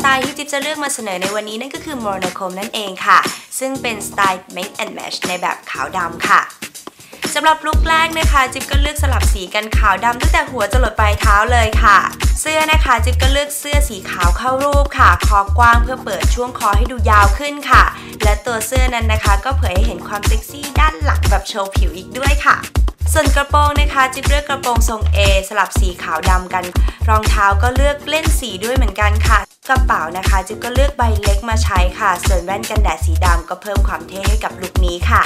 ไตล์ที่จิ๊บจะเลือกมาเสนอในวันนี้นั่นก็คือโมโนโคมนั่นเองค่ะ ซึ่งเป็นสไตล์ mix and match ในแบบขาวดำค่ะสำหรับลุคแรกนะคะ จิ๊บก็เลือกสลับสีกันขาวดำตั้งแต่หัวจรดปลายเท้าเลยค่ะ เสื้อนะคะจิ๊บก็เลือกเสื้อสีขาวเข้ารูปค่ะ คอกว้างเพื่อเปิดช่วงคอให้ดูยาวขึ้นค่ะ และตัวเสื้อนั้นนะคะ ก็เผยให้เห็นความเซ็กซี่ด้านหลังแบบโชว์ผิวอีกด้วยค่ะ ส่วนกระโปรงนะคะจิ๊บเลือกกระโปรงทรง A สลับสีขาวดำกัน รองเท้าก็เลือกเล่นสีด้วยเหมือนกันค่ะ กระเป๋านะคะจิ๊บก็เลือกใบเล็กมาใช้ค่ะ ส่วนแว่นกันแดดสีดำก็เพิ่มความเท่ให้กับลุคนี้ค่ะ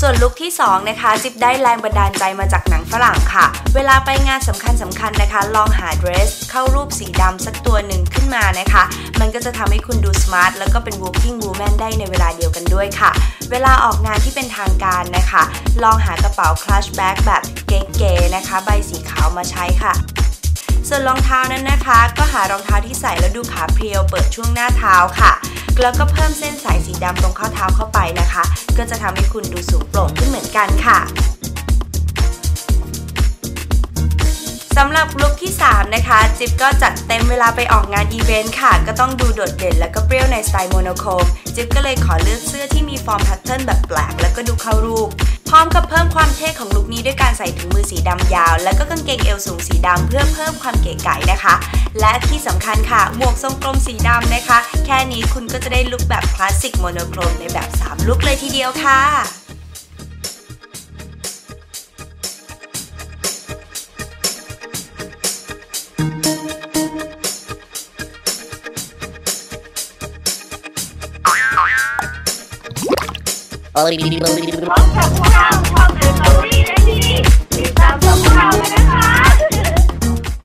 ส่วนลุคที่2นะคะจิ๊บได้แรงบันดาลใจมาจากหนังฝรั่งค่ะ เวลาไปงานสำคัญสำคัญนะคะ ลองหาเดรส เข้ารูปสีดำสักตัวหนึ่งขึ้นมานะคะ มันก็จะทำให้คุณดูสมาร์ทแล้วก็เป็น walking woman ได้ในเวลาเดียวกันด้วยค่ะ เวลาออกงานที่เป็นทางการนะคะ ลองหากระเป๋า clutch bag แบบเก๋ๆนะคะ ใบสีขาวมาใช้ค่ะ ส่วนรองเท้านั้นนะคะ ก็หารองเท้าที่ใส่แล้วดูขาเพรียวเปิดช่วงหน้าเท้าค่ะ แล้วก็เพิ่มเส้นสายสีดำตรงข้อเท้าเข้าไปนะคะ ก็จะทำให้คุณดูสูงโปร่งขึ้นเหมือนกันค่ะสำหรับลุคที่ 3 นะคะ จิ๊บก็จัดเต็มเวลาไปออกงานอีเวนต์ค่ะ ก็ต้องดูโดดเด่นแล้วก็เปรี้ยวในสไตล์โมโนโคม จิ๊บก็เลยขอเลือกเสื้อที่มีฟอร์มแพทเทิร์นแบบแปลกแล้วก็ดูเข้ารูป ร้อมกับเพิ่มความเท่ของลุคนี้ด้วยการใส่ถุงมือสีดำยาว แล้วก็กางเกงเอวสูงสีดำเพื่อเพิ่มความเก๋ไก๋นะคะ และที่สำคัญค่ะหมวกทรงกลมสีดำนะคะ แค่นี้คุณก็จะได้ลุคแบบคลาสสิกโมโนโครมในแบบ 3 ลุคเลยทีเดียวค่ะ พบกั